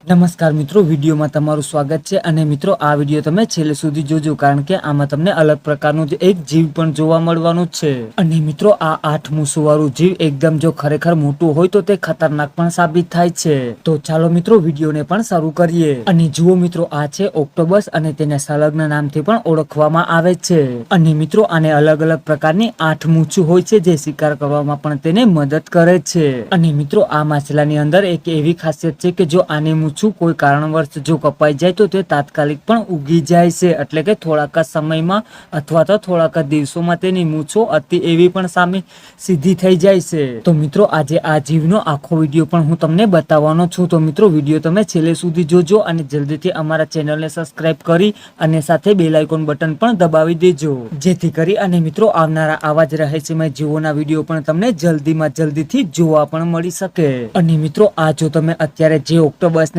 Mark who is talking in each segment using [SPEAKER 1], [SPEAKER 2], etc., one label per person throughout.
[SPEAKER 1] નમસ્કાર મિત્રો, વિડીયોમાં તમારું સ્વાગત છે અને મિત્રો, આ વીડિયો તમે છેલ્લે સુધી જોજો કારણ કે આમાં તમને અલગ પ્રકારનું જ એક જીવ પણ જોવા મળવાનું છે. અને મિત્રો, આ આઠ મૂસુવાળું જીવ એકદમ જો ખરેખર મોટું હોય તો તે ખતરનાક પણ સાબિત થાય છે. તો ચાલો મિત્રો, વિડીયોને પણ શરૂ કરીએ. અને જુઓ મિત્રો, આ છે ઓક્ટોબસ અને તેને સંલગ્ન નામથી પણ ઓળખવામાં આવે છે. અને મિત્રો, આને અલગ અલગ પ્રકારની આઠ મૂછું હોય છે જે શિકાર કરવામાં પણ તેને મદદ કરે છે. અને મિત્રો, આ માછલાની અંદર એક એવી ખાસિયત છે કે જો આની મૂછું કોઈ કારણવશ જો કપાઈ જાય તો તે તાત્કાલિક પણ ઉગી જાય છે. એટલે કે થોડાક સમયમાં અથવા તો થોડાક દિવસોમાં તેની મૂછો અતિ એવી પણ સામે સીધી થઈ જાય છે. તો મિત્રો, આજે આ જીવનો આખો વીડિયો પણ હું તમને બતાવવાનો છું. તો મિત્રો, વીડિયો તમે છેલ્લે સુધી જોજો અને જલ્દીથી અમારા ચેનલને સબસ્ક્રાઇબ કરી અને સાથે બેલ આઇકોન બટન પણ દબાવી દેજો. જેથી કરી અને મિત્રો, આવનારા આવા જ રહસ્યમય જીવોના વીડિયો પણ તમને જલ્દીમાં જલ્દીથી જોવા પણ મળી શકે. અને મિત્રો, આ જો તમે અત્યારે જે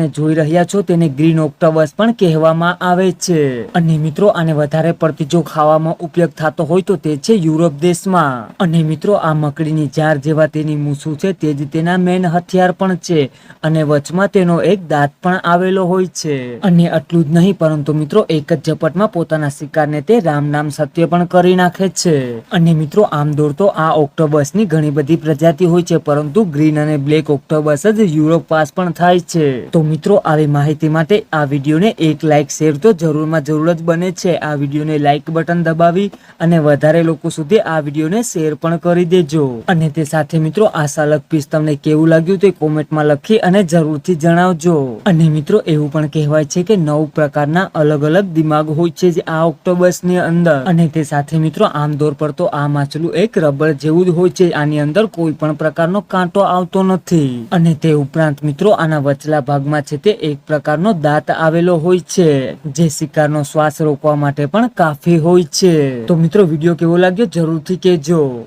[SPEAKER 1] ઓક્ટોબસને જોઈ રહ્યા છો તેને ગ્રીન ઓક્ટોબસ પણ કહેવામાં આવે છે. અને મિત્રો, આને વધારે પડતી જો ખાવામાં ઉપયોગ થતો હોય તો તે છે યુરોપ દેશમાં. અને મિત્રો, આ મકડીની ઝાર જેવા તેની મૂસું છે તે જ તેના મેન હથિયાર પણ છે. અને વચમાં તેનો એક દાંત પણ આવેલો હોય છે. અને આટલું જ નહીં, પરંતુ મિત્રો, એક જ ઝપટમાં પોતાના શિકારને તે રામ નામ સત્ય પણ કરી નાખે છે. અને મિત્રો, આમ દોડતો આ ઓક્ટોબસની ઘણી બધી પ્રજાતિ હોય છે, પરંતુ ગ્રીન અને બ્લેક ઓક્ટોબસ જ યુરોપ પાસ પણ થાય છે. તો મિત્રો, આવી માહિતી માટે આ વિડીયોને એક લાઇક શેર તો જરૂરમાં જરૂર જ બને છે. આ વિડીયોને લાઇક બટન દબાવી અને વધારે લોકો સુધી આ વિડીયોને શેર પણ કરી દેજો. અને તે સાથે મિત્રો, આ સાલક પીસ તમને કેવું લાગ્યું તે કોમેન્ટમાં લખી અને જરૂરથી જણાવજો. અને મિત્રો, એવું પણ કહેવાય છે કે નવ પ્રકારના અલગ અલગ દિમાગ હોય છે જે આ ઓક્ટોબસની અંદર. અને તે સાથે મિત્રો, આમ દોર પર તો આ માછલું એક રબર જેવું જ હોય છે. આની અંદર કોઈ પણ પ્રકારનો કાંટો આવતો નથી. અને તે ઉપરાંત મિત્રો, આના વચલા ભાગમાં છે એક પ્રકારનો દાંત આવેલો હોય છે, જે શિકારનો શ્વાસ રોકવા માટે પણ કાફી હોય છે. તો મિત્રો, વીડિયો કેવો લાગ્યો? જરૂરથી કહેજો.